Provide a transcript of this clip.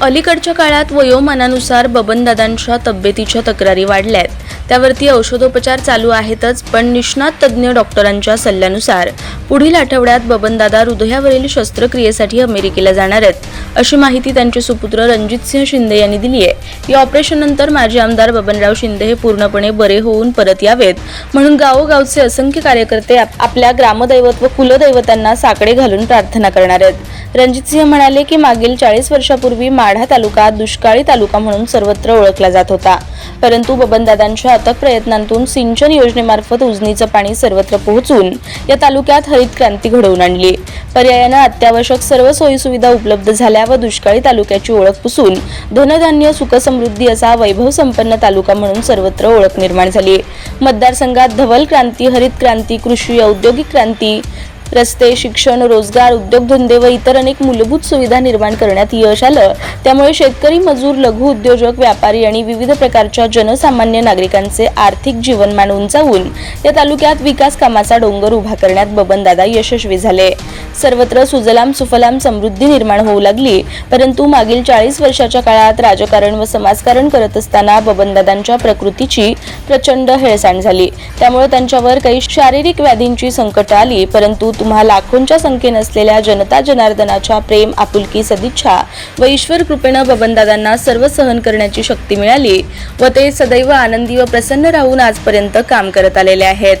अलीकडच्या काळात वयोमानानुसार बबनदादांच्या तब्येतीच्या तक्रारी वाढल्यात. त्यावरती औषधोपचार चालू आहेतच पण निष्णात तज्ज्ञ डॉक्टरांच्या सल्ल्यानुसार पुढील आठवड्यात बबनदादा हृदयावरील शस्त्रक्रियेसाठी अमेरिकेला जाणार आहेत. अशी माहिती त्यांचे सुपुत्र रणजितसिंह शिंदे यांनी दिली आहे. या ऑपरेशननंतर माजी आमदार बबनराव शिंदे हे पूर्णपणे बरे होऊन परत यावेत. म्हणून गावोगावचे असंख्य कार्यकर्ते आप- आपल्या ग्रामदैवत व कुलदैवतांना साकडे घालून प्रार्थना करणार आहेत. रणजितसिंह म्हणाले की मागील चाळीस वर्षापूर्वी मा माढा तालुका दुष्काळी तालुका म्हणून सर्वत्र ओळखला जात होता. परंतु बबनदादांच्या अथक प्रयत्नांतून सिंचन योजनेमार्फत उजनीचं पाणी सर्वत्र पोहोचून या तालुक्यात हरित क्रांती घडवून आणली. पर्यायानं अत्यावश्यक सर्व सोयीसुविधा उपलब्ध झाल्या व दुष्काळी तालुक्याची ओळख पुसून धनधान्य सुखसमृद्धी असा वैभव संपन्न तालुका म्हणून सर्वत्र ओळख निर्माण झाली. मतदारसंघात धवल क्रांती हरित क्रांती कृषी औद्योगिक क्रांती रस्ते शिक्षण रोजगार उद्योगधंदे व इतर अनेक मूलभूत सुविधा निर्माण करण्यात यश आलं. त्यामुळे शेतकरी मजूर लघु उद्योजक व्यापारी आणि विविध प्रकारच्या जनसामान्य नागरिकांचे आर्थिक जीवनमान उंचावून या तालुक्यात विकास कामाचा डोंगर उभा करण्यात बबनदादा यशस्वी झाले. सर्वत्र सुजलाम सुफलाम समृद्धी निर्माण होऊ लागली. परंतु मागील चाळीस वर्षाच्या काळात राजकारण व समाजकारण करत असताना बबनदादांच्या प्रकृतीची प्रचंड हेळसांड झाली. त्यामुळे त्यांच्यावर काही शारीरिक व्याधींची संकट आली परंतु तुम्हा लाखोंच्या संख्येने असलेल्या जनता जनार्दनाच्या प्रेम आपुलकी सदिच्छा व ईश्वर कृपेनं बबनदादांना सर्व सहन करण्याची शक्ती मिळाली व ते सदैव आनंदी व प्रसन्न राहून आजपर्यंत काम करत आलेले आहेत.